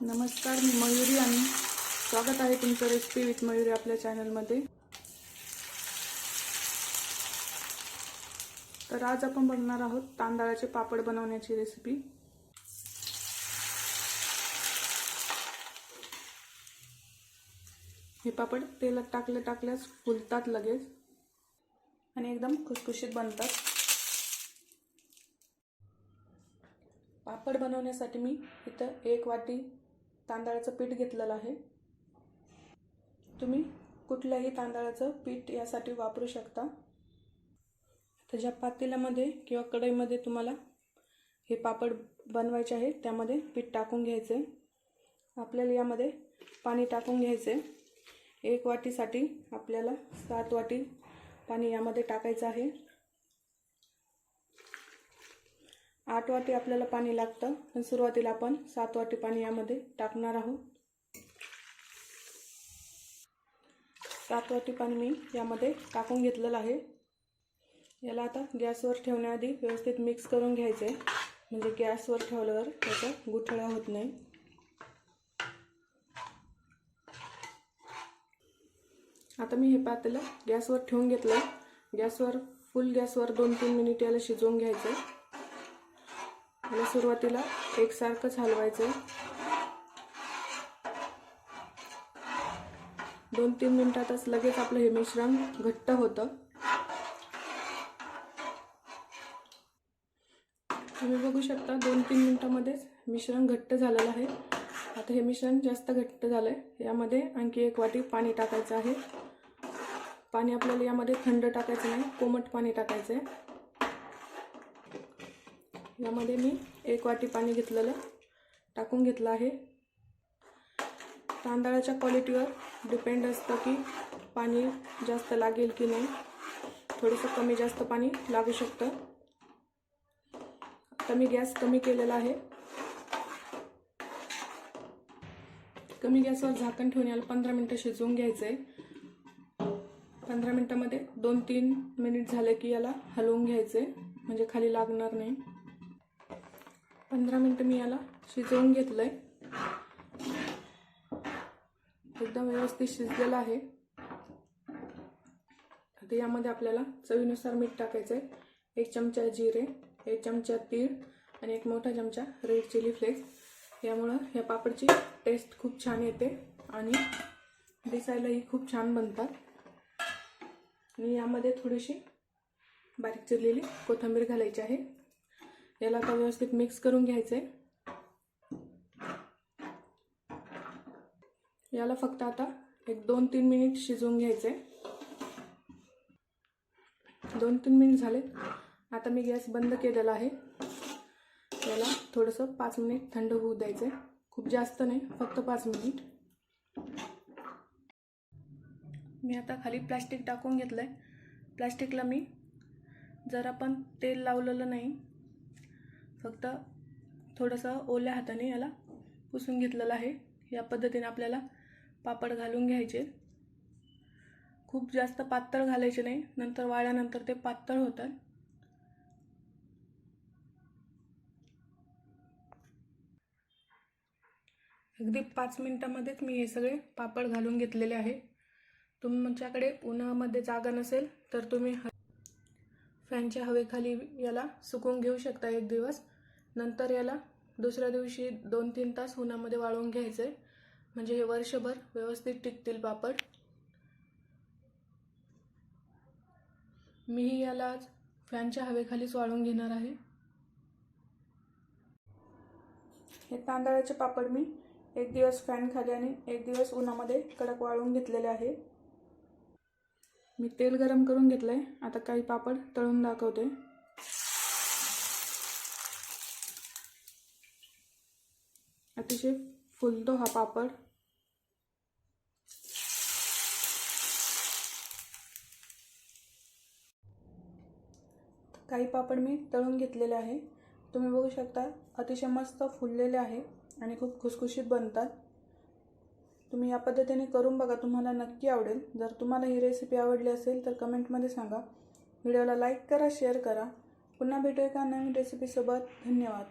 नमस्कार मी मयुरी आणि स्वागत आहे तुमचं रेसिपी विथ मयुरी आपल्या चॅनलमध्ये तर आज आपण बघणार आहोत तांदळाचे पापड बनवण्याची रेसिपी हे पापड तेलात टाकले टाकल्यास फुलतात लगेच आणि एकदम खुसखुशीत बनतात. पापड बनवण्यासाठी मी इथं एक वाटी तांदळाचं पीठ घेतलेलं आहे. तुम्ही कुठल्याही तांदळाचं पीठ यासाठी वापरू शकता. तर ज्या पातेल्यामध्ये किंवा कढईमध्ये तुम्हाला हे पापड बनवायचे आहे त्यामध्ये पीठ टाकून घ्यायचे. आपल्याला यामध्ये पाणी टाकून घ्यायचे. एक वाटीसाठी आपल्याला सात वाटी पाणी यामध्ये टाकायचं आहे. आठ वाटी आपल्याला पाणी लागतं. पण सुरुवातीला आपण सात वाटी पाणी यामध्ये टाकणार आहोत. सात वाटी पाणी मी यामध्ये टाकून घेतलेलं आहे. याला आता गॅसवर ठेवण्याआधी व्यवस्थित मिक्स करून घ्यायचं. आहे म्हणजे गॅसवर ठेवल्यावर त्याचा गुठळा होत नाही. आता मी हे पातेलं गॅसवर ठेवून घेतलं. गॅसवर फुल गॅसवर दोन तीन मिनिट याला शिजवून घ्यायचं. आहे याला सुरुवातीला एकसारखंच हलवायचं. आहे दोन तीन मिनिटातच लगेच आपलं हे मिश्रण घट्ट होतं. तुम्ही बघू शकता दोन तीन मिनिटामध्येच मिश्रण घट्ट झालेलं आहे. आता हे मिश्रण जास्त घट्ट झालं आहे यामध्ये आणखी एक वाटी पाणी टाकायचं आहे. पाणी आपल्याला यामध्ये थंड टाकायचं नाही कोमट पाणी टाकायचं आहे यामध्ये मी एक वाटी पाणी घेतलेलं टाकून घेतलं आहे. तांदळाच्या क्वालिटीवर डिपेंड असतं की पाणी जास्त लागेल की नाही. थोडंसं कमी जास्त पाणी लागू शकतं. आता मी गॅस कमी केलेला आहे. कमी गॅसवर झाकण ठेवून याला पंधरा मिनटं शिजवून घ्यायचं आहे पंधरा मिनटामध्ये दोन तीन मिनिट झाले की याला हलवून घ्यायचं आहे म्हणजे खाली लागणार नाही. पंधरा मिनटं मी याला शिजवून घेतलं आहे एकदम व्यवस्थित शिजलेलं आहे. आता यामध्ये आपल्याला चवीनुसार मीठ टाकायचं आहे एक चमचा जिरे एक चमचा तीळ आणि एक मोठा चमचा रेड चिली फ्लेक्स. यामुळं या पापडची टेस्ट खूप छान येते आणि दिसायलाही खूप छान बनतात. आणि यामध्ये थोडीशी बारीक चिरलेली कोथिंबीर घालायची आहे. याला आता व्यवस्थित मिक्स करून घ्यायचं आहे याला फक्त आता एक दोन तीन मिनिट शिजवून घ्यायचे दोन तीन मिनिट झाले. आता मी गॅस बंद केलेला आहे. याला थोडंसं पाच मिनिट थंड होऊ द्यायचं आहे खूप जास्त नाही फक्त पाच मिनिट मी आता खाली प्लॅस्टिक टाकून घेतलं आहे प्लॅस्टिकला मी जर आपण तेल लावलेलं नाही फक्त थोडंसं ओल्या हाताने याला पुसून घेतलेलं आहे. या पद्धतीने आपल्याला पापड घालून घ्यायचे. खूप जास्त पातळ घालायचे नाही. नंतर वाळल्यानंतर ते पातळ होतात. अगदी पाच मिनिटामध्येच मी हे सगळे पापड घालून घेतलेले आहे. तुमच्याकडे उन्हामध्ये जागा नसेल तर तुम्ही ह फॅनच्या हवेखाली याला सुकवून घेऊ शकता एक दिवस. नंतर याला दुसऱ्या दिवशी दोन तीन तास उन्हामध्ये वाळवून घ्यायचं. आहे म्हणजे हे वर्षभर व्यवस्थित टिकतील पापड. मीही याला आज फॅनच्या हवेखालीच वाळवून घेणार आहे. हे तांदळाचे पापड मी एक दिवस फॅन खाली आणि एक दिवस उन्हामध्ये कडक वाळवून घेतलेले आहे. मी तेल गरम करून घेतलं आहे आता काही पापड तळून दाखवते. अतिशय फुलतो हा पापड. काही पापड मी तळून घेतलेले आहे. तुम्ही बघू शकता अतिशय मस्त फुललेले आहे आणि खूप खुसखुशीत बनतात. तुम्ही या पद्धतीने करून बघा तुम्हाला नक्की आवडेल. जर तुम्हाला ही रेसिपी आवडली असेल तर कमेंटमध्ये सांगा. व्हिडिओला लाईक करा शेअर करा. पुन्हा भेटू का नवीन रेसिपीसोबत धन्यवाद.